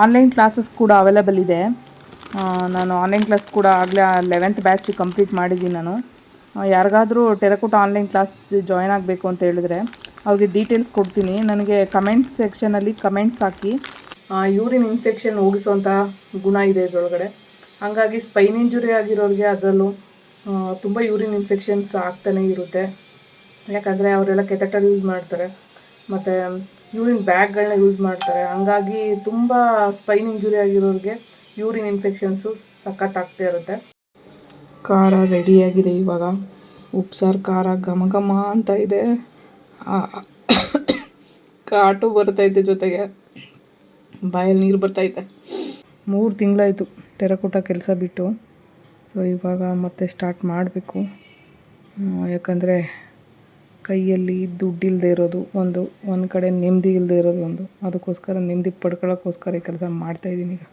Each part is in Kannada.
ಆನ್ಲೈನ್ ಕ್ಲಾಸಸ್ ಕೂಡ ಅವೈಲೇಬಲ್ ಇದೆ. ನಾನು ಆನ್ಲೈನ್ ಕ್ಲಾಸ್ ಕೂಡ ಆಗಲೇ ಲೆವೆಂತ್ ಬ್ಯಾಚ್ ಕಂಪ್ಲೀಟ್ ಮಾಡಿದ್ದೀನಿ ನಾನು. ಯಾರಿಗಾದರೂ ಟೆರಕೋಟ ಆನ್ಲೈನ್ ಕ್ಲಾಸ್ ಜಾಯ್ನ್ ಆಗಬೇಕು ಅಂತ ಹೇಳಿದ್ರೆ ಅವ್ರಿಗೆ ಡೀಟೇಲ್ಸ್ ಕೊಡ್ತೀನಿ. ನನಗೆ ಕಮೆಂಟ್ ಸೆಕ್ಷನಲ್ಲಿ ಕಮೆಂಟ್ಸ್ ಹಾಕಿ ಯೂರಿನ್ ಇನ್ಫೆಕ್ಷನ್ ಹೋಗಿಸೋಂಥ ಗುಣ ಇದೆ ಇದರೊಳಗಡೆ. ಹಾಗಾಗಿ ಸ್ಪೈನ್ ಇಂಜುರಿ ಆಗಿರೋರಿಗೆ ಅದರಲ್ಲೂ ತುಂಬ ಯೂರಿನ್ ಇನ್ಫೆಕ್ಷನ್ಸ್ ಆಗ್ತಾನೆ ಇರುತ್ತೆ. ಯಾಕಂದರೆ ಅವರೆಲ್ಲ ಕೆಟಟಲ್ ಯೂಸ್ ಮಾಡ್ತಾರೆ. ಮತ್ತು ಯೂರಿನ್ ಬ್ಯಾಗ್ಗಳನ್ನ ಯೂಸ್ ಮಾಡ್ತಾರೆ. ಹಂಗಾಗಿ ತುಂಬ ಸ್ಪೈನ್ ಇಂಜುರಿ ಆಗಿರೋರಿಗೆ ಯೂರಿನ್ ಇನ್ಫೆಕ್ಷನ್ಸು ಸಖತ್ತಾಗ್ತಾ ಇರುತ್ತೆ. ಖಾರ ರೆಡಿಯಾಗಿದೆ ಇವಾಗ. ಉಪ್ಸಾರು ಖಾರ ಘಮ ಘಮ ಅಂತ ಇದೆ. ಕಾಟು ಬರ್ತೈತೆ ಜೊತೆಗೆ. ಬಾಯಲ್ಲಿ ನೀರು ಬರ್ತೈತೆ ಮೂರು ತಿಂಗಳಾಯಿತು ಟೆರಕೋಟ ಕೆಲಸ ಬಿಟ್ಟು. ಸೊ ಇವಾಗ ಮತ್ತೆ ಸ್ಟಾರ್ಟ್ ಮಾಡಬೇಕು. ಯಾಕಂದರೆ ಕೈಯಲ್ಲಿ ದುಡ್ಡಿಲ್ಲದೆ ಇರೋದು ಒಂದು ಒಂದು ಕಡೆ ನೆಮ್ಮದಿ ಇಲ್ಲದೆ ಇರೋದು ಒಂದು. ಅದಕ್ಕೋಸ್ಕರ ನೆಮ್ಮದಿ ಪಡ್ಕೊಳ್ಳೋಕ್ಕೋಸ್ಕರ ಈ ಕೆಲಸ ಮಾಡ್ತಾಯಿದ್ದೀನಿ ಈಗ.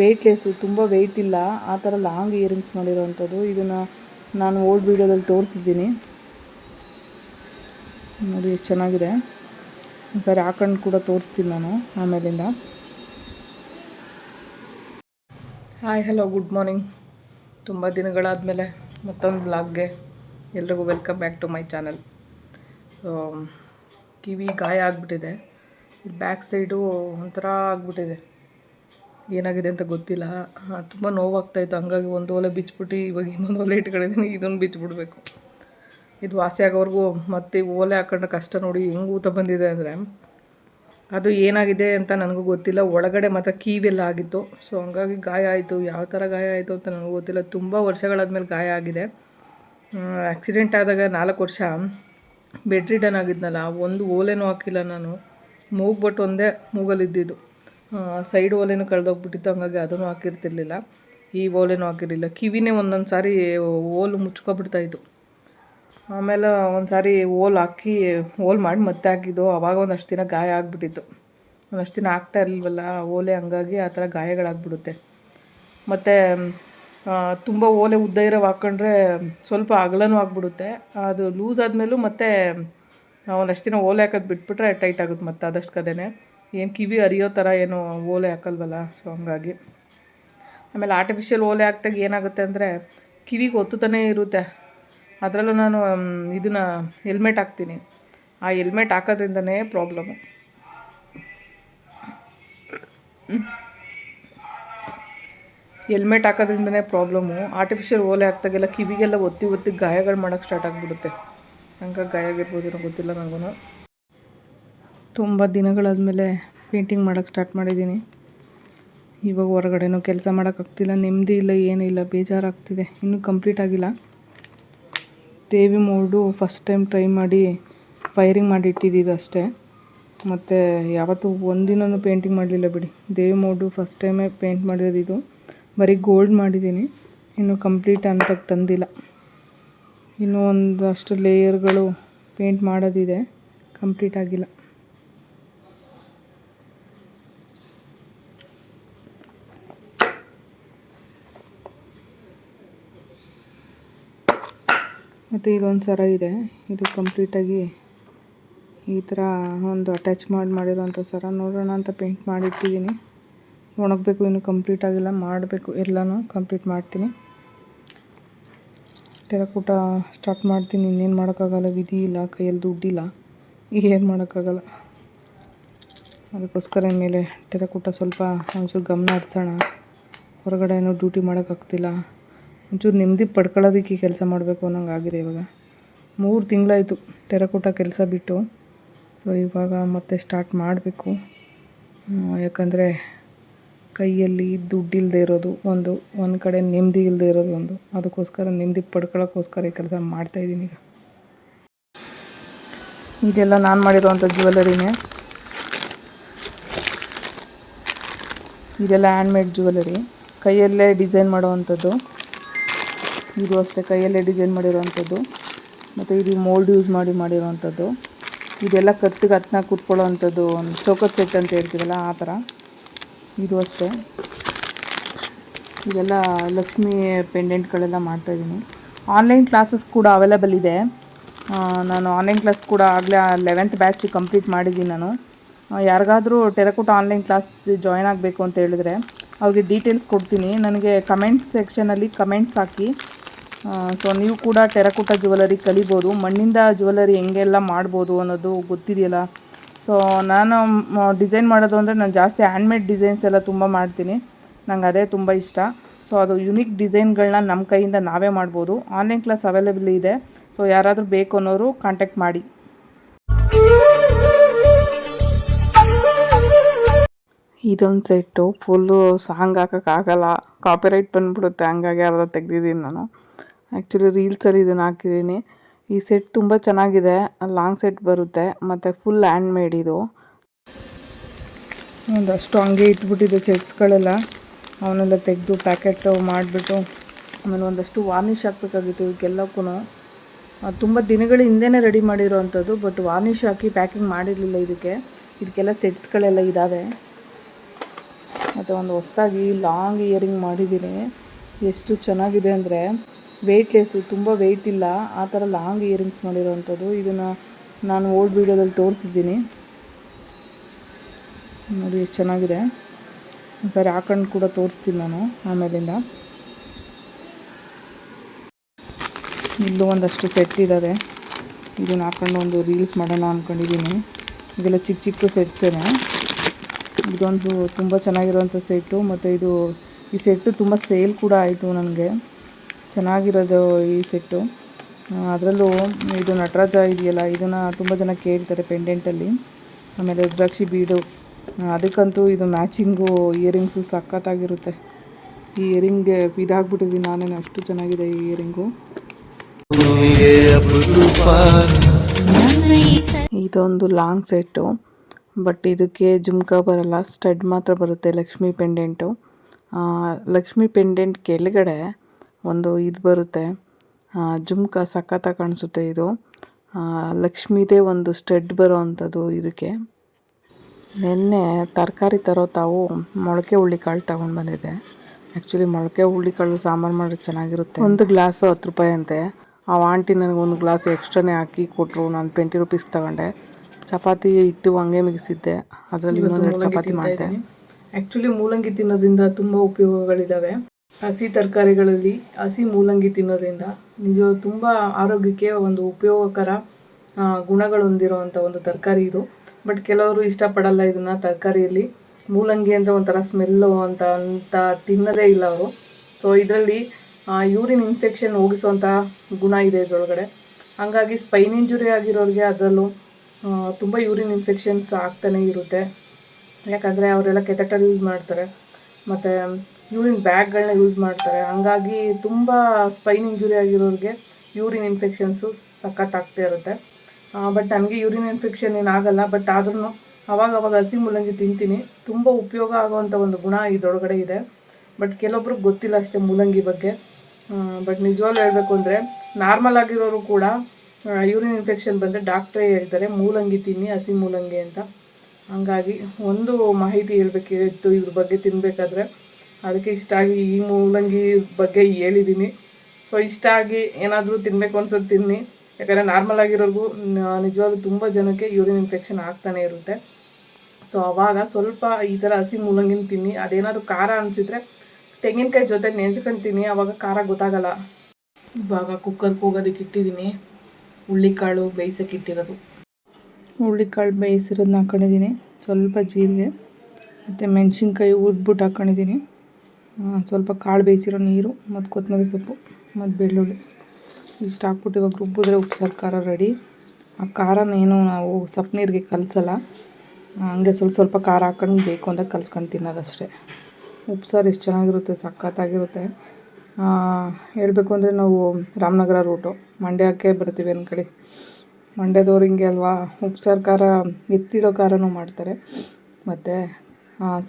ವೆಯ್ಟ್ಲೆಸ್ಸು ತುಂಬ ವೆಯ್ಟ್ ಇಲ್ಲ. ಆ ಥರ ಲಾಂಗ್ ಇಯರಿಂಗ್ಸ್ ಮಾಡಿರೋವಂಥದ್ದು ಇದನ್ನು ನಾನು ಓಲ್ಡ್ ವೀಡಿಯೋದಲ್ಲಿ ತೋರಿಸಿದ್ದೀನಿ. ನೋಡಿ, ಎಷ್ಟು ಚೆನ್ನಾಗಿದೆ. ಸರಿ ಹಾಕೊಂಡು ಕೂಡ ತೋರಿಸ್ತೀನಿ ನಾನು ಆಮೇಲಿಂದ. ಹಾಯ್ ಹಲೋ ಗುಡ್ ಮಾರ್ನಿಂಗ್ ತುಂಬ ದಿನಗಳಾದಮೇಲೆ ಮತ್ತೊಂದು ಬ್ಲಾಗ್ಗೆ ಎಲ್ರಿಗೂ welcome back to my channel. ಕಿವಿ ಗಾಯ ಆಗಿಬಿಟ್ಟಿದೆ. ಬ್ಯಾಕ್ ಸೈಡು ಒಂಥರ ಆಗಿಬಿಟ್ಟಿದೆ. ಏನಾಗಿದೆ ಅಂತ ಗೊತ್ತಿಲ್ಲ. ತುಂಬ ನೋವಾಗ್ತಾಯಿತ್ತು ಹಂಗಾಗಿ ಒಂದು ಓಲೆ ಬಿಚ್ಬಿಟ್ಟು ಇವಾಗ ಇನ್ನೊಂದು ಓಲೆ ಇಟ್ಕೊಂಡಿದ್ದೀನಿ. ಇದನ್ನು ಬಿಚ್ಚಿಬಿಡ್ಬೇಕು. ಇದು ವಾಸಿ ಆಗೋವರೆಗೂ ಮತ್ತೆ ಓಲೆ ಹಾಕೊಂಡ್ರೆ ಕಷ್ಟ ನೋಡಿ ಹೆಂಗೆ ಊತ ಬಂದಿದೆ ಅಂದರೆ, ಅದು ಏನಾಗಿದೆ ಅಂತ ನನಗೂ ಗೊತ್ತಿಲ್ಲ. ಒಳಗಡೆ ಮಾತ್ರ ಕೀವೆಲ್ಲ ಆಗಿತ್ತು. ಸೊ ಹಂಗಾಗಿ ಗಾಯ ಆಯಿತು. ಯಾವ ಥರ ಗಾಯ ಆಯಿತು ಅಂತ ನನಗೂ ಗೊತ್ತಿಲ್ಲ. ತುಂಬ ವರ್ಷಗಳಾದ್ಮೇಲೆ ಗಾಯ ಆಗಿದೆ. ಆ್ಯಕ್ಸಿಡೆಂಟ್ ಆದಾಗ ನಾಲ್ಕು ವರ್ಷ. ಬೆಡ್ ರಿಡನ್ ಆಗಿದ್ನಲ್ಲ, ಒಂದು ಓಲೆನೂ ಹಾಕಿಲ್ಲ ನಾನು. ಮೂಗು ಬಟ್ ಒಂದೇ ಮೂಗಲ್ಲಿ ಇದ್ದಿದ್ದು ಸೈಡ್ ಓಲೆನೂ ಕಳೆದೋಗ್ಬಿಟ್ಟಿತ್ತು, ಹಂಗಾಗಿ ಅದನ್ನು ಹಾಕಿರ್ತಿರ್ಲಿಲ್ಲ. ಈ ಓಲೆನೂ ಹಾಕಿರಲಿಲ್ಲ. ಕಿವಿನೇ ಒಂದೊಂದು ಸಾರಿ ಓಲು ಮುಚ್ಕೊಬಿಡ್ತಾಯಿತ್ತು ಆಮೇಲೆ ಒಂದು ಸಾರಿ ಓಲ್ ಹಾಕಿ, ಓಲ್ ಮಾಡಿ ಮತ್ತೆ ಹಾಕಿದ್ದು. ಅವಾಗ ಒಂದಷ್ಟು ದಿನ ಗಾಯ ಆಗಿಬಿಟ್ಟಿತ್ತು. ಒಂದಷ್ಟು ದಿನ ಆಗ್ತಾ ಇರಲಿಲ್ವಲ್ಲ ಓಲೆ ಹಂಗಾಗಿ ಆ ಥರ ಗಾಯಗಳಾಗ್ಬಿಡುತ್ತೆ. ಮತ್ತು ತುಂಬ ಓಲೆ ಉದ್ದ ಇರೋ ಹಾಕ್ಕೊಂಡ್ರೆ ಸ್ವಲ್ಪ ಅಗಲನೂ ಆಗಿಬಿಡುತ್ತೆ. ಅದು ಲೂಸ್ ಆದಮೇಲೂ ಮತ್ತೆ ಒಂದಷ್ಟು ದಿನ ಓಲೆ ಹಾಕೋದು ಬಿಟ್ಬಿಟ್ರೆ ಟೈಟ್ ಆಗುತ್ತೆ ಮತ್ತೆ ಆದಷ್ಟು ಕದೇ ಏನು ಕಿವಿ ಅರಿಯೋ ಥರ ಏನು ಓಲೆ ಹಾಕಲ್ವಲ್ಲ ಸೊ ಹಂಗಾಗಿ. ಆಮೇಲೆ ಆರ್ಟಿಫಿಷಿಯಲ್ ಓಲೆ ಹಾಕ್ದಾಗ ಏನಾಗುತ್ತೆ ಅಂದರೆ ಕಿವಿಗೆ ಒತ್ತುತ್ತಾನೇ ಇರುತ್ತೆ. ಅದರಲ್ಲೂ ನಾನು ಇದನ್ನು ಹೆಲ್ಮೆಟ್ ಹಾಕ್ತೀನಿ. ಆ ಹೆಲ್ಮೆಟ್ ಹಾಕೋದ್ರಿಂದನೇ ಪ್ರಾಬ್ಲಮ್ಮು ಹೆಲ್ಮೆಟ್ ಹಾಕೋದ್ರಿಂದನೇ ಪ್ರಾಬ್ಲಮ್ಮು ಆರ್ಟಿಫಿಷಿಯಲ್ ಓಲೆ ಹಾಕ್ದಾಗೆಲ್ಲ ಕಿವಿಗೆಲ್ಲ ಒತ್ತಿ ಒತ್ತಿ ಗಾಯಗಳು ಮಾಡೋಕ್ಕೆ ಸ್ಟಾರ್ಟ್ ಆಗಿಬಿಡುತ್ತೆ. ಹಂಗೆ ಗಾಯ ಆಗಿರ್ಬೋದೇನೋ ಗೊತ್ತಿಲ್ಲ ನನಗೂ ತುಂಬ ದಿನಗಳಾದಮೇಲೆ ಪೇಂಟಿಂಗ್ ಮಾಡೋಕ್ಕೆ ಸ್ಟಾರ್ಟ್ ಮಾಡಿದ್ದೀನಿ. ಇವಾಗ ಹೊರಗಡೆನೂ ಕೆಲಸ ಮಾಡೋಕ್ಕಾಗ್ತಿಲ್ಲ ನೆಮ್ಮದಿ ಇಲ್ಲ ಏನಿಲ್ಲ ಬೇಜಾರಾಗ್ತಿದೆ. ಇನ್ನೂ ಕಂಪ್ಲೀಟ್ ಆಗಿಲ್ಲ. Devi mould first time try ಮಾಡಿ ಫೈರಿಂಗ್ ಮಾಡಿ ಇಟ್ಟಿದ್ದು ಅಷ್ಟೇ. ಮತ್ತು ಯಾವತ್ತೂ ಒಂದಿನೂ ಪೇಂಟಿಂಗ್ ಮಾಡಲಿಲ್ಲ ಬಿಡಿ. ದೇವಿ ಮೋಲ್ಡು ಫಸ್ಟ್ ಟೈಮೇ ಪೇಂಟ್ ಮಾಡಿರೋದು ಇದು. ಬರೀ ಗೋಲ್ಡ್ ಮಾಡಿದ್ದೀನಿ. ಇನ್ನೂ ಕಂಪ್ಲೀಟ್ ಅಂತ ತಂದಿಲ್ಲ. ಇನ್ನೂ ಒಂದಷ್ಟು ಲೇಯರ್ಗಳು ಪೇಂಟ್ ಮಾಡೋದಿದೆ. ಕಂಪ್ಲೀಟ್ ಆಗಿಲ್ಲ. ಮತ್ತು ಇದೊಂದು ಸರ ಇದೆ. ಇದು ಕಂಪ್ಲೀಟಾಗಿ ಈ ಥರ ಒಂದು ಅಟ್ಯಾಚ್ ಮಾಡಿ ಮಾಡಿರೋಂಥ ಸರ ನೋಡೋಣ ಅಂತ ಪೇಂಟ್ ಮಾಡಿಟ್ಟಿದ್ದೀನಿ. ಒಣಗಬೇಕು, ಇನ್ನೂ ಕಂಪ್ಲೀಟ್ ಆಗಿಲ್ಲ, ಮಾಡಬೇಕು, ಎಲ್ಲನೂ ಕಂಪ್ಲೀಟ್ ಮಾಡ್ತೀನಿ. ಟೆರಕೂಟ ಸ್ಟಾರ್ಟ್ ಮಾಡ್ತೀನಿ, ಇನ್ನೇನು ಮಾಡೋಕ್ಕಾಗಲ್ಲ, ವಿಧಿ ಇಲ್ಲ, ಕೈಯಲ್ಲಿ ದುಡ್ಡಿಲ್ಲ, ಏನು ಮಾಡೋಕ್ಕಾಗಲ್ಲ. ಅದಕ್ಕೋಸ್ಕರ ಇನ್ಮೇಲೆ ಟೆರಕೂಟ ಸ್ವಲ್ಪ ಒಂಚೂರು ಗಮನ ಹರಿಸೋಣ. ಹೊರಗಡೆ ಏನೋ ಡ್ಯೂಟಿ ಮಾಡೋಕ್ಕಾಗ್ತಿಲ್ಲ ಒಂಚೂರು ನೆಮ್ಮದಿ ಪಡ್ಕೊಳ್ಳೋದಕ್ಕೆ ಕೆಲಸ ಮಾಡಬೇಕು ಅನ್ನೋಂಗೆ ಆಗಿದೆ ಇವಾಗ. ಮೂರು ತಿಂಗಳಾಯಿತು ಟೆರಕೋಟ ಕೆಲಸ ಬಿಟ್ಟು. ಸೊ ಇವಾಗ ಮತ್ತೆ ಸ್ಟಾರ್ಟ್ ಮಾಡಬೇಕು. ಯಾಕಂದರೆ ಕೈಯಲ್ಲಿ ದುಡ್ಡಿಲ್ಲದೆ ಇರೋದು ಒಂದು ಒಂದು ಕಡೆ ನೆಮ್ಮದಿ ಇಲ್ಲದೆ ಇರೋದು ಒಂದು. ಅದಕ್ಕೋಸ್ಕರ ನೆಮ್ಮದಿ ಪಡ್ಕೊಳ್ಳೋಕ್ಕೋಸ್ಕರ ಈ ಕೆಲಸ ಮಾಡ್ತಾಯಿದ್ದೀನಿ ಈಗ. ಇದೆಲ್ಲ ನಾನು ಮಾಡಿರೋವಂಥ ಜ್ಯುವೆಲರಿನೇ ಇದೆಲ್ಲ ಹ್ಯಾಂಡ್ಮೇಡ್ ಜ್ಯುವೆಲರಿ ಕೈಯಲ್ಲೇ ಡಿಸೈನ್ ಮಾಡುವಂಥದ್ದು. ಇದು ಅಷ್ಟೇ, ಕೈಯಲ್ಲೇ ಡಿಸೈನ್ ಮಾಡಿರೋವಂಥದ್ದು. ಮತ್ತು ಇದು ಮೋಲ್ಡ್ ಯೂಸ್ ಮಾಡಿ ಮಾಡಿರೋವಂಥದ್ದು. ಇದೆಲ್ಲ ಕತ್ತಿಗೆ ಹತ್ತನ ಕೂತ್ಕೊಳ್ಳೋ ಅಂಥದ್ದು ಒಂದು ಚೌಕತ್ ಸೆಟ್ ಅಂತ ಹೇಳ್ತೀವಲ್ಲ, ಆ ಥರ ಇದು ಅಷ್ಟೇ. ಇದೆಲ್ಲ ಲಕ್ಷ್ಮಿ ಪೆಂಡೆಂಟ್ಗಳೆಲ್ಲ ಮಾಡ್ತಾಯಿದ್ದೀನಿ ಆನ್ಲೈನ್ ಕ್ಲಾಸಸ್ ಕೂಡ ಅವೈಲೇಬಲ್ ಇದೆ. ನಾನು ಆನ್ಲೈನ್ ಕ್ಲಾಸ್ ಕೂಡ ಆಗಲೇ ಲೆವೆಂತ್ ಬ್ಯಾಚ್ ಕಂಪ್ಲೀಟ್ ಮಾಡಿದ್ದೀನಿ ನಾನು. ಯಾರಿಗಾದರೂ ಟೆರಕೋಟ ಆನ್ಲೈನ್ ಕ್ಲಾಸ್ ಜಾಯ್ನ್ ಆಗಬೇಕು ಅಂತ ಹೇಳಿದ್ರೆ ಅವ್ರಿಗೆ ಡೀಟೇಲ್ಸ್ ಕೊಡ್ತೀನಿ. ನನಗೆ ಕಮೆಂಟ್ ಸೆಕ್ಷನಲ್ಲಿ ಕಮೆಂಟ್ಸ್ ಹಾಕಿ. ಸೊ ನೀವು ಕೂಡ ಟೆರಕೋಟ ಜ್ಯುವೆಲರಿ ಕಲಿಬೋದು. ಮಣ್ಣಿಂದ ಜ್ಯುವೆಲರಿ ಹೆಂಗೆಲ್ಲ ಮಾಡ್ಬೋದು ಅನ್ನೋದು ಗೊತ್ತಿದೆಯಲ್ಲ? ಸೊ ನಾನು ಡಿಸೈನ್ ಮಾಡೋದು ಅಂದರೆ ನಾನು ಜಾಸ್ತಿ ಹ್ಯಾಂಡ್ಮೇಡ್ ಡಿಸೈನ್ಸ್ ಎಲ್ಲ ತುಂಬ ಮಾಡ್ತೀನಿ. ನಂಗೆ ಅದೇ ತುಂಬ ಇಷ್ಟ. ಸೊ ಅದು ಯುನಿಕ್ ಡಿಸೈನ್ಗಳನ್ನ ನಮ್ಮ ಕೈಯಿಂದ ನಾವೇ ಮಾಡ್ಬೋದು. ಆನ್ಲೈನ್ ಕ್ಲಾಸ್ ಅವೈಲೇಬಲ್ ಇದೆ. ಸೊ ಯಾರಾದರೂ ಬೇಕು ಅನ್ನೋರು ಕಾಂಟ್ಯಾಕ್ಟ್ ಮಾಡಿ. ಇದೊಂದು ಸೆಟ್ಟು ಫುಲ್ಲು ಸಾಂಗ್ ಹಾಕೋಕ್ಕಾಗಲ್ಲ ಕಾಪಿರೈಟ್ ಬಂದ್ಬಿಡುತ್ತೆ. ಹಂಗಾಗಿ ಅರ್ಧ ತೆಗ್ದಿದ್ದೀನಿ ನಾನು. ಆ್ಯಕ್ಚುಲಿ ರೀಲ್ಸಲ್ಲಿ ಇದನ್ನು ಹಾಕಿದ್ದೀನಿ. ಈ ಸೆಟ್ ತುಂಬ ಚೆನ್ನಾಗಿದೆ. ಲಾಂಗ್ ಸೆಟ್ ಬರುತ್ತೆ. ಮತ್ತು ಫುಲ್ ಹ್ಯಾಂಡ್ ಮೇಡ್ ಇದು ಒಂದಷ್ಟು ಹಂಗೆ ಇಟ್ಬಿಟ್ಟಿದೆ ಸೆಟ್ಸ್ಗಳೆಲ್ಲ. ಅವನ್ನೆಲ್ಲ ತೆಗೆದು ಪ್ಯಾಕೆಟ್ ಮಾಡಿಬಿಟ್ಟು ಆಮೇಲೆ ಒಂದಷ್ಟು ವಾರ್ನಿಷ್ ಹಾಕ್ಬೇಕಾಗಿತ್ತು ಇವಕ್ಕೆಲ್ಲಕ್ಕೂ ತುಂಬ ದಿನಗಳ ಹಿಂದೆನೇ ರೆಡಿ ಮಾಡಿರೋ ಅಂಥದ್ದು ಬಟ್ ವಾರ್ನಿಷ್ ಹಾಕಿ ಪ್ಯಾಕಿಂಗ್ ಮಾಡಿರಲಿಲ್ಲ ಇದಕ್ಕೆ. ಇದಕ್ಕೆಲ್ಲ ಸೆಟ್ಸ್ಗಳೆಲ್ಲ ಇದ್ದಾವೆ ಮತ್ತು ಒಂದು ಹೊಸ್ದಾಗಿ ಲಾಂಗ್ ಇಯರಿಂಗ್ ಮಾಡಿದ್ದೀನಿ. ಎಷ್ಟು ಚೆನ್ನಾಗಿದೆ ಅಂದರೆ ವೆಯ್ಟ್ಲೆಸ್ಸು ತುಂಬ ವೆಯ್ಟ್ ಇಲ್ಲ. ಆ ಥರ ಲಾಂಗ್ ಇಯರಿಂಗ್ಸ್ ಮಾಡಿರೋವಂಥದ್ದು ಇದನ್ನು ನಾನು ಓಲ್ಡ್ ವೀಡಿಯೋದಲ್ಲಿ ತೋರಿಸಿದ್ದೀನಿ. ನೋಡಿ, ಎಷ್ಟು ಚೆನ್ನಾಗಿದೆ. ಸರಿ ಹಾಕೊಂಡು ಕೂಡ ತೋರಿಸ್ತೀನಿ ನಾನು ಆಮೇಲಿಂದ. ಇಲ್ಲೂ ಒಂದಷ್ಟು ಸೆಟ್ ಇದ್ದಾವೆ ಇದನ್ನು ಹಾಕೊಂಡು ಒಂದು ರೀಲ್ಸ್ ಮಾಡೋಣ ಅಂದ್ಕೊಂಡಿದ್ದೀನಿ ಇದೆಲ್ಲ ಚಿಕ್ಕ ಚಿಕ್ಕ ಸೆಟ್ಸೇನೆ ಇದೊಂದು ತುಂಬ ಚೆನ್ನಾಗಿರುವಂಥ ಸೆಟ್ಟು ಮತ್ತು ಇದು ಈ ಸೆಟ್ಟು ತುಂಬ ಸೇಲ್ ಕೂಡ ಆಯಿತು ನನಗೆ. ಚೆನ್ನಾಗಿರೋದು ಈ ಸೆಟ್ಟು. ಅದರಲ್ಲೂ ಇದು ನಟರಾಜ ಇದೆಯಲ್ಲ, ಇದನ್ನು ತುಂಬ ಜನ ಕೇಳ್ತಾರೆ ಪೆಂಡೆಂಟಲ್ಲಿ. ಆಮೇಲೆ ರುದ್ರಾಕ್ಷಿ ಬೀಡು. ಅದಕ್ಕಂತೂ ಇದು ಮ್ಯಾಚಿಂಗು, ಇಯರಿಂಗ್ಸು ಸಖತ್ತಾಗಿರುತ್ತೆ. ಈ ಇಯರಿಂಗ್ಗೆ ಇದಾಗ್ಬಿಟ್ಟಿದ್ದೀನಿ ನಾನೇನು ಅಷ್ಟು ಚೆನ್ನಾಗಿದೆ ಈ ಇಯರಿಂಗು. ಇದೊಂದು ಲಾಂಗ್ ಸೆಟ್ಟು, ಬಟ್ ಇದಕ್ಕೆ ಜುಮ್ಕ ಬರಲ್ಲ, ಸ್ಟಡ್ ಮಾತ್ರ ಬರುತ್ತೆ ಲಕ್ಷ್ಮಿ ಪೆಂಡೆಂಟು. ಲಕ್ಷ್ಮಿ ಪೆಂಡೆಂಟ್ ಕೆಳಗಡೆ ಒಂದು ಇದು ಬರುತ್ತೆ. ಜುಮ್ಕ ಸಖತ್ತಾಗಿ ಕಾಣಿಸುತ್ತೆ ಇದು. ಲಕ್ಷ್ಮೀದೇ ಒಂದು ಸ್ಟಡ್ ಬರೋ ಅಂಥದ್ದು ಇದಕ್ಕೆ. ನಿನ್ನೆ ತರಕಾರಿ ತರೋ ತಾವು ಮೊಳಕೆ ಹುಳ್ಳಿಕಾಳು ತಗೊಂಡು ಬಂದಿದ್ದೆ. ಆ್ಯಕ್ಚುಲಿ ಮೊಳಕೆ ಹುಳ್ಳಿಕಾಳು ಸಾಂಬಾರು ಮಾಡಿದ್ರೆ ಚೆನ್ನಾಗಿರುತ್ತೆ. ಒಂದು ಗ್ಲಾಸು ಹತ್ತು ರೂಪಾಯಿ ಅಂತೆ. ಆ ಆಂಟಿ ನನಗೆ ಒಂದು ಗ್ಲಾಸ್ ಎಕ್ಸ್ಟ್ರಾನೇ ಹಾಕಿ ಕೊಟ್ಟರು ನಾನು ಟ್ವೆಂಟಿ ರುಪೀಸ್ ತಗೊಂಡೆ. ಚಪಾತಿ ಇಟ್ಟು ಹಂಗೆ ಮಿಗಿಸಿದ್ದೆ. ಅದರಲ್ಲಿ ಇನ್ನೊಂದೆರಡು ಚಪಾತಿ ಮಾಡಿದೆ. ಆ್ಯಕ್ಚುಲಿ ಮೂಲಂಗಿ ತಿನ್ನೋದ್ರಿಂದ ತುಂಬ ಉಪಯೋಗಗಳಿದ್ದಾವೆ ಹಸಿ ತರಕಾರಿಗಳಲ್ಲಿ ಹಸಿ ಮೂಲಂಗಿ ತಿನ್ನೋದ್ರಿಂದ ನಿಜ ತುಂಬ ಆರೋಗ್ಯಕ್ಕೆ ಒಂದು ಉಪಯೋಗಕರ ಗುಣಗಳು ಹೊಂದಿರುವಂಥ ಒಂದು ತರಕಾರಿ ಇದು. ಬಟ್ ಕೆಲವರು ಇಷ್ಟಪಡಲ್ಲ ಇದನ್ನು ತರಕಾರಿಯಲ್ಲಿ. ಮೂಲಂಗಿ ಅಂದರೆ ಒಂಥರ ಸ್ಮೆಲ್ಲು ಅಂತ ಅಂತ ತಿನ್ನೋದೇ ಇಲ್ಲ ಅವರು. ಸೊ ಇದರಲ್ಲಿ ಯೂರಿನ್ ಇನ್ಫೆಕ್ಷನ್ ಹೋಗಿಸುವಂಥ ಗುಣ ಇದೆ ಇದರೊಳಗಡೆ. ಹಾಗಾಗಿ ಸ್ಪೈನ್ ಇಂಜುರಿ ಆಗಿರೋರಿಗೆ ಅದರಲ್ಲೂ ತುಂಬ ಯೂರಿನ್ ಇನ್ಫೆಕ್ಷನ್ಸ್ ಆಗ್ತಾನೆ ಇರುತ್ತೆ. ಯಾಕಂದರೆ ಅವರೆಲ್ಲ ಕೆಟಟಲ್ ಮಾಡ್ತಾರೆ. ಮತ್ತು ಯೂರಿನ್ ಬ್ಯಾಗ್ಗಳನ್ನ ಯೂಸ್ ಮಾಡ್ತಾರೆ. ಹಂಗಾಗಿ ತುಂಬ ಸ್ಪೈನ್ ಇಂಜುರಿ ಆಗಿರೋರಿಗೆ ಯೂರಿನ್ ಇನ್ಫೆಕ್ಷನ್ಸು ಸಖತ್ತಾಗ್ತಾ ಇರುತ್ತೆ. ಬಟ್ ನನಗೆ ಯೂರಿನ್ ಇನ್ಫೆಕ್ಷನ್ ಏನಾಗಲ್ಲ ಬಟ್ ಆದ್ರೂ ಅವಾಗ ಅವಾಗ ಹಸಿ ಮೂಲಂಗಿ ತಿಂತೀನಿ. ತುಂಬ ಉಪಯೋಗ ಆಗುವಂಥ ಒಂದು ಗುಣ ಇದೊಳಗಡೆ ಇದೆ. ಬಟ್ ಕೆಲವೊಬ್ರಿಗೆ ಗೊತ್ತಿಲ್ಲ ಅಷ್ಟೇ ಮೂಲಂಗಿ ಬಗ್ಗೆ. ಬಟ್ ನಿಜವಾಗ್ಲೂ ಹೇಳಬೇಕು ಅಂದರೆ ನಾರ್ಮಲ್ ಆಗಿರೋರು ಕೂಡ ಯೂರಿನ್ ಇನ್ಫೆಕ್ಷನ್ ಬಂದರೆ ಡಾಕ್ಟ್ರೇ ಹೇಳ್ತಾರೆ ಮೂಲಂಗಿ ತಿನ್ನಿ, ಹಸಿ ಮೂಲಂಗಿ ಅಂತ. ಹಂಗಾಗಿ ಒಂದು ಮಾಹಿತಿ ಹೇಳ್ಬೇಕಿತ್ತು ಇದ್ರ ಬಗ್ಗೆ ತಿನ್ನಬೇಕಾದ್ರೆ ಅದಕ್ಕೆ ಇಷ್ಟ ಆಗಿ ಈ ಮೂಲಂಗಿ ಬಗ್ಗೆ ಹೇಳಿದ್ದೀನಿ. ಸೊ ಇಷ್ಟ ಆಗಿ ಏನಾದರೂ ತಿನ್ನಬೇಕು ಅನ್ಸೋದು ತಿನ್ನಿ. ಯಾಕಂದರೆ ನಾರ್ಮಲ್ ಆಗಿರೋರ್ಗೂ ನಿಜವಾಗ್ಲೂ ತುಂಬ ಜನಕ್ಕೆ ಯೂರಿನ್ ಇನ್ಫೆಕ್ಷನ್ ಆಗ್ತಾನೆ ಇರುತ್ತೆ. ಸೊ ಅವಾಗ ಸ್ವಲ್ಪ ಈ ಥರ ಹಸಿ ಮೂಲಂಗಿನ ತಿನ್ನಿ. ಅದೇನಾದರೂ ಖಾರ ಅನಿಸಿದ್ರೆ ತೆಂಗಿನಕಾಯಿ ಜೊತೆ ನೆಂಚ್ಕೊಂಡು ತಿನ್ನಿ. ಅವಾಗ ಖಾರ ಗೊತ್ತಾಗಲ್ಲ. ಇವಾಗ ಕುಕ್ಕರ್ಗೆ ಹೋಗೋದಕ್ಕೆ ಇಟ್ಟಿದ್ದೀನಿ. ಹುಳ್ಳಿಕಾಳು ಬೇಯಿಸೋಕೆ ಇಟ್ಟಿರೋದು. ಹುಳ್ಳಿಕಾಳು ಬೇಯಿಸಿರೋದನ್ನ ಹಾಕೊಂಡಿದ್ದೀನಿ. ಸ್ವಲ್ಪ ಜೀರಿಗೆ, ಮತ್ತು ಮೆಣಸಿನ್ಕಾಯಿ ಉದ್ಬಿಟ್ಟು ಹಾಕ್ಕೊಂಡಿದ್ದೀನಿ ಸ್ವಲ್ಪ ಕಾಳು ಬೇಯಿಸಿರೋ ನೀರು, ಮತ್ತು ಕೊತ್ತಂಬರಿ ಸೊಪ್ಪು, ಮತ್ತು ಬೆಳ್ಳುಳ್ಳಿ. ಇಷ್ಟು ಹಾಕ್ಬಿಟ್ಟು ಇವಾಗ ರುಬ್ಬಿದ್ರೆ ಉಪ್ಸಾರು ಖಾರ ರೆಡಿ ಆ ಖಾರನೇನು ನಾವು ಸಪ್ ನೀರಿಗೆ ಕಲಸಲ್ಲ. ಹಂಗೆ ಸ್ವಲ್ಪ ಸ್ವಲ್ಪ ಖಾರ ಹಾಕೊಂಡು ಬೇಕು ಅಂತ ಕಲ್ಸ್ಕೊಂಡು ತಿನ್ನೋದಷ್ಟೇ. ಉಪ್ಸಾರು ಎಷ್ಟು ಚೆನ್ನಾಗಿರುತ್ತೆ, ಸಖತ್ತಾಗಿರುತ್ತೆ. ಹೇಳಬೇಕು ಅಂದರೆ ನಾವು ರಾಮನಗರ ರೂಟು ಮಂಡ್ಯಕ್ಕೆ ಬರ್ತೀವಿ ಒಂದು ಕಡೆ ಮಂಡ್ಯದವ್ರು ಹಿಂಗೆ ಅಲ್ವಾ ಉಪ್ಸಾರು ಖಾರ, ಎತ್ತಿಡೋ ಖಾರನೂ ಮಾಡ್ತಾರೆ. ಮತ್ತು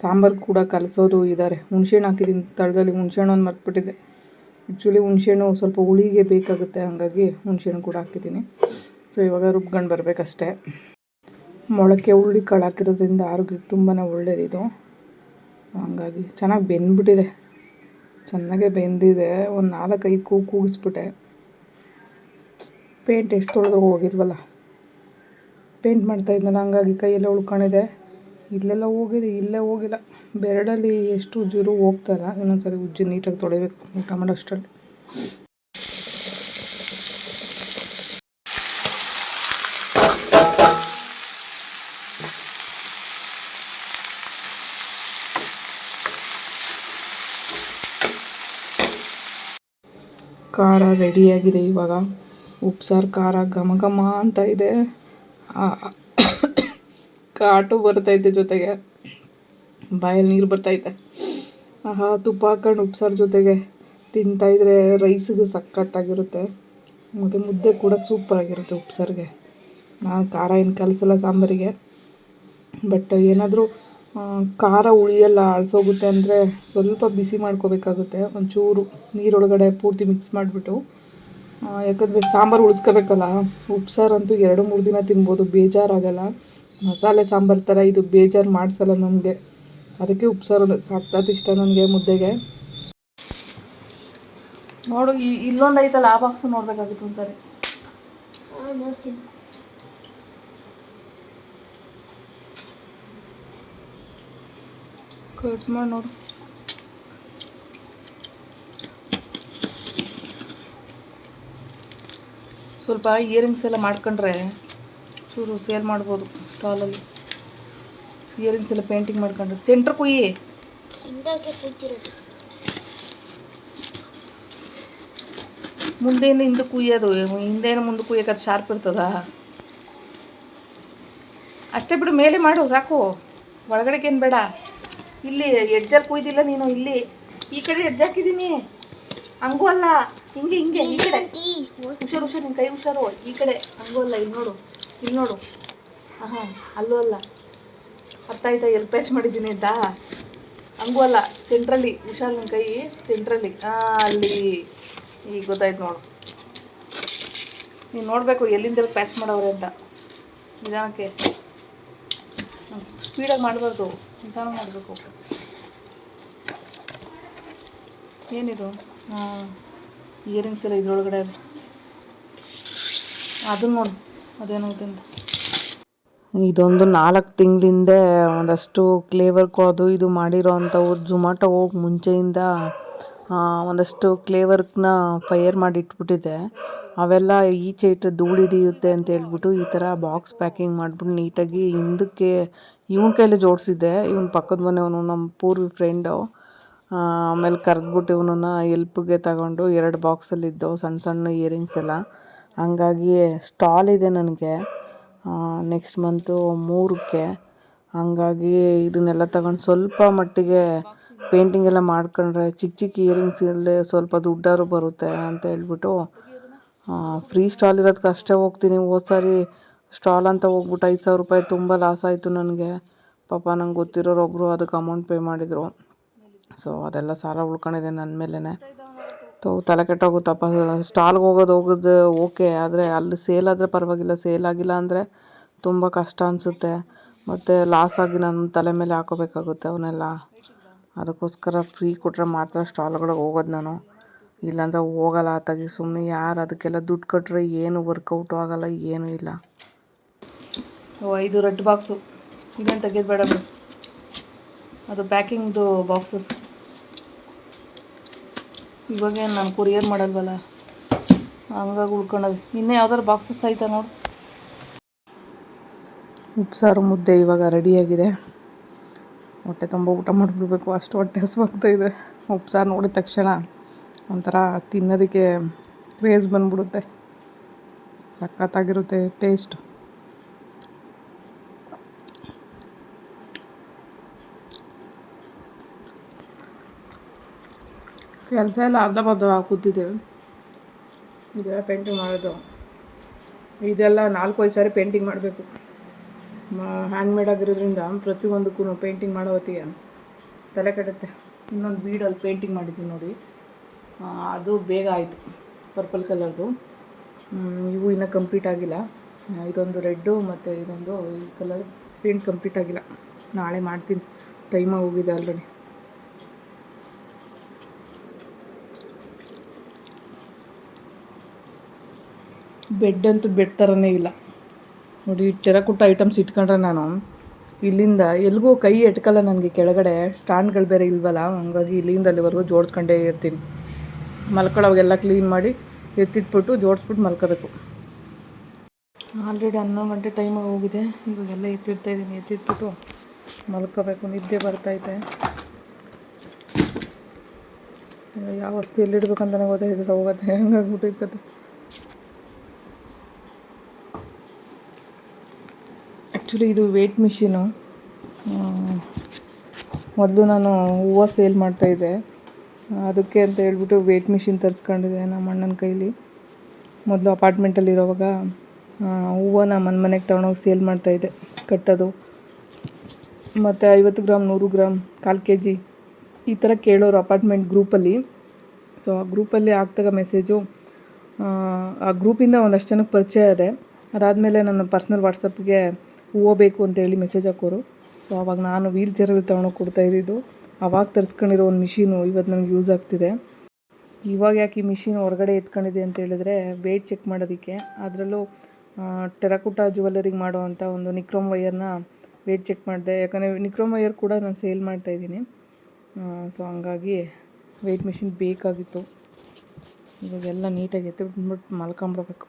ಸಾಂಬಾರು ಕೂಡ ಕಲಸೋರು ಇದ್ದಾರೆ ಹುಣ್ಸೆಹಣ್ಣು ಹಾಕಿದ್ದೀನಿ. ತಳದಲ್ಲಿ ಹುಣ್ಸೆಹಣ್ಣು ಒಂದು ಮರ್ತುಬಿಟ್ಟಿದ್ದೆ. ಆ್ಯಕ್ಚುಲಿ ಹುಣ್ಸೆಹಣ್ಣು ಸ್ವಲ್ಪ ಹುಳಿಗೆ ಬೇಕಾಗುತ್ತೆ, ಹಾಗಾಗಿ ಹುಣ್ಸೆಹಣ್ಣು ಕೂಡ ಹಾಕಿದ್ದೀನಿ. ಸೊ ಇವಾಗ ರುಬ್ಕೊಂಡು ಬರಬೇಕಷ್ಟೇ. ಮೊಳಕೆ ಹುರುಳಿ ಕಾಳು ಹಾಕಿರೋದ್ರಿಂದ ಆರೋಗ್ಯಕ್ಕೆ ತುಂಬಾ ಒಳ್ಳೆಯದಿದು ಹಂಗಾಗಿ ಚೆನ್ನಾಗಿ ಬೆಂದ್ಬಿಟ್ಟಿದೆ. ಚೆನ್ನಾಗೇ ಬೆಂದಿದೆ. ಒಂದು ನಾಲ್ಕೈದು ಕೂ ಕೂಗಿಸ್ಬಿಟ್ಟೆ. ಪೇಂಟ್ ಎಷ್ಟು ತೊಳೆದ್ರೂ ಹೋಗಿಲ್ವಲ್ಲ ಪೇಂಟ್ ಮಾಡ್ತಾ ಇದ್ನಲ್ಲ ಹಂಗಾಗಿ ಕೈಯಲ್ಲೇ ಉಳ್ಕೊಂಡಿದೆ. ಇಲ್ಲೆಲ್ಲ ಹೋಗಿದೆ, ಇಲ್ಲೇ ಹೋಗಿಲ್ಲ. ಬೆರಡಲ್ಲಿ ಎಷ್ಟು ಉಜ್ಜಿರು ಹೋಗ್ತಾರ, ಇನ್ನೊಂದ್ಸರಿ ಉಜ್ಜಿ ನೀಟಾಗಿ ತೊಳಿಬೇಕು. ಊಟ ಮಾಡೋ ಅಷ್ಟರಲ್ಲಿ. ಖಾರ ರೆಡಿಯಾಗಿದೆ ಇವಾಗ. ಉಪ್ಸಾರು ಖಾರ ಘಮ ಘಮ ಅಂತ ಇದೆ. ಕಾಟು ಬರ್ತೈತೆ ಜೊತೆಗೆ. ಬಾಯಲ್ಲಿ ನೀರು ಬರ್ತೈತೆ ಆಹಾ ತುಪ್ಪ ಹಾಕೊಂಡು ಉಪ್ಸಾರು ಜೊತೆಗೆ ತಿಂತಾಯಿದ್ರೆ ರೈಸಿಗೆ ಸಖತ್ತಾಗಿರುತ್ತೆ. ಮತ್ತು ಮುದ್ದೆ ಕೂಡ ಸೂಪರಾಗಿರುತ್ತೆ ಉಪ್ಸಾರಿಗೆ. ನಾನು ಖಾರ ಏನು ಕಲಿಸಲ್ಲ ಸಾಂಬಾರಿಗೆ. ಬಟ್ ಏನಾದರೂ ಖಾರ ಉಳಿಯಲ್ಲ ಅಳಿಸೋಗುತ್ತೆ ಅಂದರೆ ಸ್ವಲ್ಪ ಬಿಸಿ ಮಾಡ್ಕೋಬೇಕಾಗುತ್ತೆ. ಒಂಚೂರು ನೀರೊಳಗಡೆ ಪೂರ್ತಿ ಮಿಕ್ಸ್ ಮಾಡಿಬಿಟ್ಟು. ಯಾಕಂದರೆ ಸಾಂಬಾರು ಉಳಿಸ್ಕೋಬೇಕಲ್ಲ ಉಪ್ಸಾರಂತೂ ಎರಡು ಮೂರು ದಿನ ತಿನ್ಬೋದು, ಬೇಜಾರಾಗಲ್ಲ. ಮಸಾಲೆ ಸಾಂಬಾರು ಥರ ಇದು ಬೇಜಾರು ಮಾಡಿಸಲ್ಲ ನಮಗೆ. ಅದಕ್ಕೆ ಉಪ್ಸಾರು ಅಂದ್ರೆ ಇಷ್ಟ ನನಗೆ ಮುದ್ದೆಗೆ. ನೋಡು ಈ ಇಲ್ಲೊಂದು ಐತಲ್ಲ ಆ ಬಾಕ್ಸು ನೋಡಬೇಕಾಗಿತ್ತು ಒಂದ್ಸರಿ. ಸಾರಿ ಕಟ್ ಮಾಡಿ ನೋಡು. ಸ್ವಲ್ಪ ಇಯರಿಂಗ್ಸ್ ಎಲ್ಲ ಮಾಡ್ಕೊಂಡ್ರೆ ಚೂರು ಸೇಲ್ ಮಾಡ್ಬೋದು. ಸ್ಟಾಲಲ್ಲಿ ಇಯರಿಂಗ್ಸ್ ಎಲ್ಲ ಪೇಂಟಿಂಗ್ ಮಾಡ್ಕೊಂಡ್ರೆ. ಸೆಂಟ್ರ್ ಕುಯ್ಯಿ. ಮುಂದೇನು ಹಿಂದೆ ಕುಯ್ಯೋದು. ಹಿಂದೇನು ಮುಂದೆ ಕುಯ್ಯೋಕೆ ಶಾರ್ಪ್ ಇರ್ತದ? ಅಷ್ಟೇ ಬಿಡು ಮೇಲೆ ಮಾಡು ಸಾಕು. ಒಳಗಡೆಗೇನು ಬೇಡ. ಇಲ್ಲಿ ಎಡ್ಜರ್ ಕುಯ್ದಿಲ್ಲ ನೀನು ಇಲ್ಲಿ. ಈ ಕಡೆ ಎಡ್ಜ್ ಹಾಕಿದ್ದೀನಿ. ಹಂಗೂ ಅಲ್ಲ. ಹಿಂಗೆ ಹಿಂಗೆ ಈ ಕಡೆ. ಹುಷಾರು ಹುಷಾರು ನಿನ್ನ ಕೈ ಹುಷಾರು. ಈ ಕಡೆ. ಹಂಗೂ ಅಲ್ಲ ಇಲ್ಲಿ ನೋಡು. ಇಲ್ಲಿ ನೋಡು. ಹಾಂ ಅಲ್ಲೂ ಅಲ್ಲ. ಅರ್ಥ ಆಯ್ತಾ ಎಲ್ಲಿ ಪ್ಯಾಚ್ ಮಾಡಿದ್ದೀನಿ ಆಯ್ತಾ ಹಂಗೂ ಅಲ್ಲ ಸೆಂಟ್ರಲ್ಲಿ ಹುಷಾರ್ ನನ್ನ ಕೈ ಸೆಂಟ್ರಲ್ಲಿ ಅಲ್ಲಿ. ಈಗ ಗೊತ್ತಾಯ್ತು ನೋಡು. ನೀನು ನೋಡಬೇಕು ಎಲ್ಲಿಂದ ಪ್ಯಾಚ್ ಮಾಡೋರೆ ಅಂತ. ನಿಧಾನಕ್ಕೆ. ಸ್ಪೀಡಾಗಿ ಮಾಡಬಾರ್ದು. ನಿಧಾನ ಮಾಡಬೇಕು. ಏನಿದು? ಹಾಂ ಇಯರಿಂಗ್ಸ್ ಎಲ್ಲ ಇದ್ರೊಳಗಡೆ ಅದು ಅದನ್ನು ನೋಡು, ಅದೇನಾಯ್ತು ಅಂತ. ಇದೊಂದು ನಾಲ್ಕು ತಿಂಗಳಿಂದ ಒಂದಷ್ಟು ಕ್ಲೇವರ್ಕು ಅದು ಇದು ಮಾಡಿರೋ ಅಂಥವು ಝೊಮ್ಯಾಟೊ ಹೋಗಿ ಮುಂಚೆಯಿಂದ ಒಂದಷ್ಟು ಕ್ಲೇವರ್ಕ್ನ ವರ್ಕ್ನ ಫೈರ್ ಮಾಡಿ ಇಟ್ಬಿಟ್ಟಿದೆ ಅವೆಲ್ಲ ಈಚೆ ಇಟ್ಟರೆ ಧೂಳು ಹಿಡಿಯುತ್ತೆ ಅಂತ ಹೇಳ್ಬಿಟ್ಟು ಈ ಥರ ಬಾಕ್ಸ್ ಪ್ಯಾಕಿಂಗ್ ಮಾಡಿಬಿಟ್ಟು ನೀಟಾಗಿ ಹಿಂದಕ್ಕೆ ಇವನ ಕೈಲೇ ಜೋಡಿಸಿದ್ದೆ. ಇವನ್ ಪಕ್ಕದ ಮನೆಯವನು ನಮ್ಮ ಪೂರ್ವಿ ಫ್ರೆಂಡು ಆಮೇಲೆ ಕರೆದ್ಬಿಟ್ಟು ಇವನನ್ನ ಎಲ್ಪ್ಗೆ ತಗೊಂಡು ಎರಡು ಬಾಕ್ಸಲ್ಲಿದ್ದವು ಸಣ್ಣ ಸಣ್ಣ ಇಯರಿಂಗ್ಸ್ ಎಲ್ಲ. ಹಂಗಾಗಿ ಸ್ಟಾಲ್ ಇದೆ ನನಗೆ. ನೆಕ್ಸ್ಟ್ ಮಂತು ಮೂರಕ್ಕೆ. ಹಂಗಾಗಿ ಇದನ್ನೆಲ್ಲ ತಗೊಂಡು ಸ್ವಲ್ಪ ಮಟ್ಟಿಗೆ ಪೇಂಟಿಂಗ್ ಎಲ್ಲ ಮಾಡ್ಕೊಂಡ್ರೆ ಚಿಕ್ಕ ಚಿಕ್ಕ ಇಯರಿಂಗ್ಸ್ ಇಲ್ಲದೆ ಸ್ವಲ್ಪ ದುಡ್ಡಾದ್ರು ಬರುತ್ತೆ ಅಂತ ಹೇಳ್ಬಿಟ್ಟು ಫ್ರೀ ಸ್ಟಾಲ್ ಇರೋದಕ್ಕೆ ಅಷ್ಟೇ ಹೋಗ್ತೀನಿ. ಹೋದ ಸಾರಿ ಸ್ಟಾಲ್ ಅಂತ ಹೋಗ್ಬಿಟ್ಟು ಐದು ಸಾವಿರ ರೂಪಾಯಿ ತುಂಬ ಲಾಸ್ ಆಯಿತು ನನಗೆ. ಪಾಪ ನಂಗೆ ಗೊತ್ತಿರೋರು ಒಬ್ಬರು ಅದಕ್ಕೆ ಅಮೌಂಟ್ ಪೇ ಮಾಡಿದರು. ಸೊ ಅದೆಲ್ಲ ಸಾಲ ಉಳ್ಕೊಂಡಿದೆ ನನ್ನ ಮೇಲೇ ತೋ, ತಲೆ ಕೆಟ್ಟೋಗುತ್ತಪ್ಪ. ಸ್ಟಾಲ್ಗೆ ಹೋಗೋದು ಹೋಗೋದು ಓಕೆ, ಆದರೆ ಅಲ್ಲಿ ಸೇಲ್ ಆದರೆ ಪರವಾಗಿಲ್ಲ, ಸೇಲ್ ಆಗಿಲ್ಲ ಅಂದರೆ ತುಂಬ ಕಷ್ಟ ಅನಿಸುತ್ತೆ. ಮತ್ತು ಲಾಸ್ ಆಗಿ ನನ್ನ ತಲೆ ಮೇಲೆ ಹಾಕೋಬೇಕಾಗುತ್ತೆ ಅವನ್ನೆಲ್ಲ. ಅದಕ್ಕೋಸ್ಕರ ಫ್ರೀ ಕೊಟ್ಟರೆ ಮಾತ್ರ ಸ್ಟಾಲ್ಗಳಿಗೆ ಹೋಗೋದು ನಾನು. ಇಲ್ಲಾಂದರೆ ಹೋಗಲ್ಲ, ಆತಾಗಿ ಸುಮ್ಮನೆ ಯಾರು ಅದಕ್ಕೆಲ್ಲ ದುಡ್ಡು ಕೊಟ್ಟರೆ ಏನು ವರ್ಕೌಟು ಆಗೋಲ್ಲ, ಏನೂ ಇಲ್ಲ. ಓ ಐದು ರೆಡ್ ಬಾಕ್ಸು ಇದೇನು ತೆಗೆದು ಬೇಡ ಅದು ಪ್ಯಾಕಿಂಗ್ದು ಬಾಕ್ಸಸ್ ಇವಾಗೇನು ನಾನು ಕೊರಿಯರ್ ಮಾಡಲ್ವಲ್ಲ? ಹಂಗಾಗಿ ಉಳ್ಕೊಂಡವೆ. ಇನ್ನೂ ಯಾವ್ದಾರು ಬಾಕ್ಸಸ್ ಆಯ್ತಾ ನೋಡು. ಉಪ್ಸಾರು ಮುದ್ದೆ ಇವಾಗ ರೆಡಿಯಾಗಿದೆ ಹೊಟ್ಟೆ ತುಂಬ ಊಟ ಮಾಡಿಬಿಡ್ಬೇಕು. ಅಷ್ಟು ಹೊಟ್ಟೆ ಹಸುವಾಗ್ತಾಯಿದೆ ಉಪ್ಸಾರು ನೋಡಿದ ತಕ್ಷಣ ಒಂಥರ ತಿನ್ನೋದಕ್ಕೆ ಕ್ರೇಜ್ ಬಂದ್ಬಿಡುತ್ತೆ. ಸಖತ್ತಾಗಿರುತ್ತೆ ಟೇಸ್ಟ್ ಕೆಲಸ ಎಲ್ಲ ಅರ್ಧ ಬರ್ಧ ಕೂತಿದ್ದೇವೆ. ಇದೆಲ್ಲ ಪೇಂಟಿಂಗ್ ಮಾಡೋದು. ಇದೆಲ್ಲ ನಾಲ್ಕು ಐದು ಸಾರಿ ಪೇಂಟಿಂಗ್ ಮಾಡಬೇಕು. ಹ್ಯಾಂಡ್ ಮೇಡ್ ಆಗಿರೋದ್ರಿಂದ ಪ್ರತಿಯೊಂದಕ್ಕೂ ಪೇಂಟಿಂಗ್ ಮಾಡೋ ಹೊತ್ತಿಗೆ ತಲೆ ಕೆಡುತ್ತೆ. ಇನ್ನೊಂದು ಬೀಡಲ್ಲಿ ಪೇಂಟಿಂಗ್ ಮಾಡಿದ್ದೀನಿ ನೋಡಿ. ಅದು ಬೇಗ ಆಯಿತು ಪರ್ಪಲ್ ಕಲರ್ದು ಇವು ಇನ್ನೂ ಕಂಪ್ಲೀಟ್ ಆಗಿಲ್ಲ. ಇದೊಂದು ರೆಡ್ಡು ಮತ್ತು ಇದೊಂದು ಈ ಕಲರ್ ಪೇಂಟ್ ಕಂಪ್ಲೀಟ್ ಆಗಿಲ್ಲ. ನಾಳೆ ಮಾಡ್ತೀನಿ. ಟೈಮಾಗಿ ಹೋಗಿದೆ ಆಲ್ರೆಡಿ ಬೆಡ್ ಅಂತೂ ಬೆಡ್ ಥರನೇ ಇಲ್ಲ. ನೋಡಿ ಕೊಟ್ಟ ಐಟಮ್ಸ್ ಇಟ್ಕೊಂಡ್ರೆ ನಾನು. ಇಲ್ಲಿಂದ ಎಲ್ಲಿಗೂ ಕೈ ಎಟ್ಕಲ್ಲ ನನಗೆ ಕೆಳಗಡೆ. ಸ್ಟ್ಯಾಂಡ್ಗಳು ಬೇರೆ ಇಲ್ವಲ್ಲ, ಹಂಗಾಗಿ ಇಲ್ಲಿಂದ ಅಲ್ಲಿವರೆಗೂ ಜೋಡಿಸ್ಕೊಂಡೇ ಇರ್ತೀನಿ. ಮಲ್ಕೊಳ್ಳೋವಾಗೆಲ್ಲ ಕ್ಲೀನ್ ಮಾಡಿ ಎತ್ತಿಟ್ಬಿಟ್ಟು ಜೋಡಿಸ್ಬಿಟ್ಟು ಮಲ್ಕೋಬೇಕು. ಆಲ್ರೆಡಿ ಹನ್ನೊಂದು ಗಂಟೆ ಟೈಮ್ ಹೋಗಿದೆ. ಇವಾಗೆಲ್ಲ ಎತ್ತಿಡ್ತಾ ಇದ್ದೀನಿ. ಎತ್ತಿಟ್ಬಿಟ್ಟು ಮಲ್ಕೋಬೇಕು. ನಿದ್ದೆ ಬರ್ತೈತೆ ಯಾವ ವಸ್ತು ಎಲ್ಲಿಡ್ಬೇಕಂತಲೇ ಗೊತ್ತಾಯ್ತಿಲ್ಲ ಹೋಗುತ್ತೆ ಹೆಂಗಾಗ್ಬಿಟ್ಟೈತೆ ಕತೆ ಆ್ಯಕ್ಚುಲಿ ಇದು ವೇಟ್ ಮಿಷಿನು. ಮೊದಲು ನಾನು ಹೂವು ಸೇಲ್ ಮಾಡ್ತಾಯಿದ್ದೆ ಅದಕ್ಕೆ ಅಂತ ಹೇಳ್ಬಿಟ್ಟು ವೇಟ್ ಮಿಷಿನ್ ತರಿಸ್ಕೊಂಡಿದ್ದೆ ನಮ್ಮ ಅಣ್ಣನ ಕೈಲಿ. ಮೊದಲು ಅಪಾರ್ಟ್ಮೆಂಟಲ್ಲಿರೋವಾಗ ಹೂವನ್ನ ಮನೆ ಮನೆಗೆ ತೊಗೊಂಡೋಗಿ ಸೇಲ್ ಮಾಡ್ತಾಯಿದ್ದೆ ಕಟ್ಟೋದು. ಮತ್ತು ಐವತ್ತು ಗ್ರಾಮ್, ನೂರು ಗ್ರಾಮ್, ಕಾಲು ಕೆ ಜಿ ಈ ಥರ ಕೇಳೋರು ಅಪಾರ್ಟ್ಮೆಂಟ್ ಗ್ರೂಪಲ್ಲಿ. ಸೊ, ಆ ಗ್ರೂಪಲ್ಲಿ ಆಗ್ತಾಗ ಮೆಸೇಜು ಆ ಗ್ರೂಪಿಂದ ಒಂದಷ್ಟು ಜನಕ್ಕೆ ಪರಿಚಯ ಇದೆ. ಅದಾದಮೇಲೆ ನನ್ನ ಪರ್ಸ್ನಲ್ ವಾಟ್ಸಪ್ಗೆ ಹೂವು ಬೇಕು ಅಂತೇಳಿ ಮೆಸೇಜ್ ಹಾಕೋರು. ಸೊ ಅವಾಗ ನಾನು ವೀಲ್ ಚೇರಲ್ಲಿ ಕೊಡ್ತಾ ಇದ್ದಿದ್ದು. ಅವಾಗ ತರಿಸ್ಕೊಂಡಿರೋ ಒಂದು ಮಿಷಿನು ಇವತ್ತು ನನಗೆ ಯೂಸ್ ಆಗ್ತಿದೆ. ಇವಾಗ ಯಾಕೆ ಈ ಮಿಷಿನ್ ಹೊರಗಡೆ ಎತ್ಕೊಂಡಿದೆ ಅಂತ ಹೇಳಿದ್ರೆ ವೇಟ್ ಚೆಕ್ ಮಾಡೋದಕ್ಕೆ. ಅದರಲ್ಲೂ ಟೆರಕುಟ ಜುವೆಲ್ಲರಿಗೆ ಮಾಡೋ ಒಂದು ನಿಕ್ರೋಮ್ ವೈಯರ್ನ ವೇಟ್ ಚೆಕ್ ಮಾಡಿದೆ. ಯಾಕಂದರೆ ನಿಕ್ರೋಮ್ ವೈಯರ್ ಕೂಡ ನಾನು ಸೇಲ್ ಮಾಡ್ತಾಯಿದ್ದೀನಿ ಸೊ ಹಂಗಾಗಿ ವೆಯ್ಟ್ ಮಿಷಿನ್ ಬೇಕಾಗಿತ್ತು. ಇವಾಗೆಲ್ಲ ನೀಟಾಗಿ ಎತ್ತಿಬಿಟ್ಬಿಟ್ಟು ಮಲ್ಕೊಂಬಿಡ್ಬೇಕು.